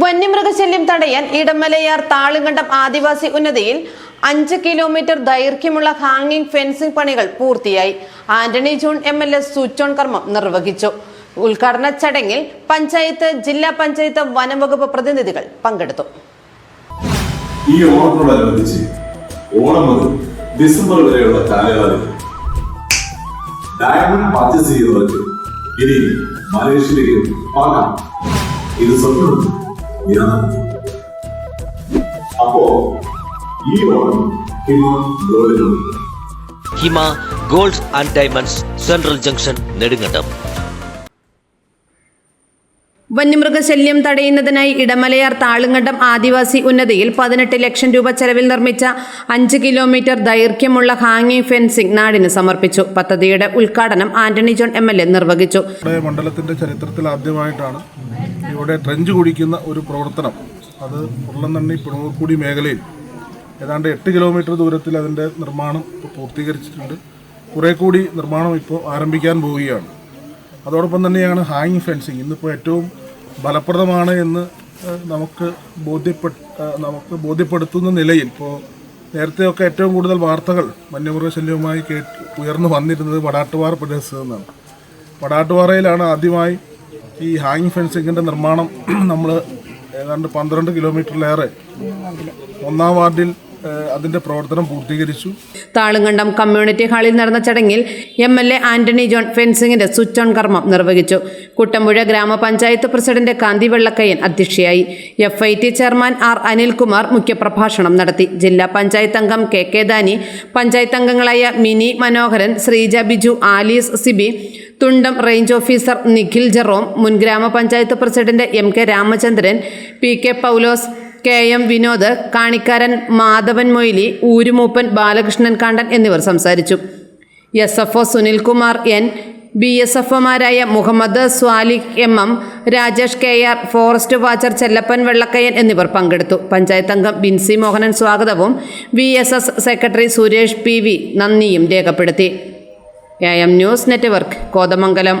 വന്യമൃഗശല്യം തടയാൻ ഇടമലയാർ താളുകണ്ടം ആദിവാസി ഉന്നതിയിൽ അഞ്ച് കിലോമീറ്റർ ദൈർഘ്യമുള്ള ഹാങ്ങിംഗ് ഫെൻസിംഗ് പണികൾ പൂർത്തിയായി. Antony John M L A switch on കർമ്മം നിർവഹിച്ചു. ഉദ്ഘാടന ചടങ്ങിൽ പഞ്ചായത്ത് ജില്ലാ പഞ്ചായത്ത് വനംവകുപ്പ് പ്രതിനിധികൾ പങ്കെടുത്തു. ഈ ഓണത്തോടനുബന്ധിച്ച് ഓണം മുതൽ ഡിസംബർ വരെയുള്ള കാലയളവിൽ ഡയമണ്ട് പർച്ചേസ് ചെയ്യുന്നവർക്ക് ഇനി മലേഷ്യയിലേക്ക് പാകാം. ഇത് സ്വപ്നം. അപ്പോ ഈ ഓണം ഇന്ന് ഗോൾഡിലുണ്ട് Hima gold and diamonds central junction Nedumkandam. വന്യമൃഗശല്യം തടയുന്നതിനായി ഇടമലയാർ താളുങ്കണ്ടം ആദിവാസി ഉന്നതിയിൽ പതിനെട്ട് ലക്ഷം രൂപ ചെലവിൽ നിർമ്മിച്ച അഞ്ച് കിലോമീറ്റർ ദൈർഘ്യമുള്ള ഹാങ്ങി ഫെൻസിംഗ് നാടിന് സമർപ്പിച്ചു. പദ്ധതിയുടെ ഉദ്ഘാടനം Antony John M L A നിർവഹിച്ചു. മണ്ഡലത്തിന്റെ ചരിത്രത്തിൽ ആദ്യമായിട്ടാണ് ഇവിടെ ട്രെഞ്ച് കുടിക്കുന്ന ഒരു പ്രവർത്തനം. അത് ഉരുളനണ്ണി പിണൂർക്കുടി മേഖലയിൽ ഏതാണ്ട് എട്ട് കിലോമീറ്റർ ദൂരത്തിൽ അതിന്റെ നിർമ്മാണം പൂർത്തീകരിച്ചിട്ടുണ്ട്. കുറേ കൂടി നിർമ്മാണം ഇപ്പോൾ ആരംഭിക്കാൻ പോവുകയാണ്. അതോടൊപ്പം തന്നെയാണ് ഹാങ്ങിങ് ഫെൻസിങ് ഇന്നിപ്പോൾ ഏറ്റവും ഫലപ്രദമാണ് എന്ന് നമുക്ക് ബോധ്യപ്പെട്ട നമുക്ക് ബോധ്യപ്പെടുത്തുന്ന നിലയിൽ ഇപ്പോൾ നേരത്തെയൊക്കെ ഏറ്റവും കൂടുതൽ വാർത്തകൾ വന്യമൃഗശല്യവുമായി കേട്ട് ഉയർന്നു വന്നിരുന്നത് വടാട്ടുപാറ പ്രദേശത്ത് നിന്നാണ്. വടാട്ടുപാറയിലാണ് ആദ്യമായി ഈ ഹാങ്ങിങ് ഫെൻസിങ്ങിന്റെ നിർമ്മാണം. നമ്മൾ ഏതാണ്ട് പന്ത്രണ്ട് കിലോമീറ്ററിലേറെ ഒന്നാം വാർഡിൽ ഏഹ്, അതിന്റെ പ്രവർത്തനം പൂർത്തീകരിച്ചു. താളുങ്കണ്ടം കമ്മ്യൂണിറ്റി ഹാളിൽ നടന്ന ചടങ്ങിൽ M L A Antony John ഫെൻസിംഗിന്റെ switch on കർമ്മം നിർവഹിച്ചു. കുട്ടമ്പുഴ ഗ്രാമപഞ്ചായത്ത് പ്രസിഡന്റ് കാന്തി വെള്ളക്കയ്യൻ അധ്യക്ഷയായി. F I T chairman R Anilkumar മുഖ്യപ്രഭാഷണം നടത്തി. ജില്ലാ പഞ്ചായത്ത് അംഗം കെ കെ ദാനി പഞ്ചായത്ത് അംഗങ്ങളായ Mini Manoharan Sreeja Biju Alice Sibi Thundam range officer Nikhil Jerome മുൻ ഗ്രാമപഞ്ചായത്ത് president M K Ramachandran P K Paulose K M Vinod കാണിക്കാരൻ Madhavan Moily ഊരുമൂപ്പൻ ബാലകൃഷ്ണൻ കാണ്ടൻ എന്നിവർ സംസാരിച്ചു. S F O Sunilkumar N B S എഫ് ഒമാരായ Muhammad Swalih M M Rajesh K R forest watcher Chellappan Vellakkayyan എന്നിവർ പങ്കെടുത്തു. പഞ്ചായത്ത് അംഗം ബിൻസി മോഹനൻ സ്വാഗതവും V S S secretary Suresh P V നന്ദിയും രേഖപ്പെടുത്തി. A M news network Kothamangalam.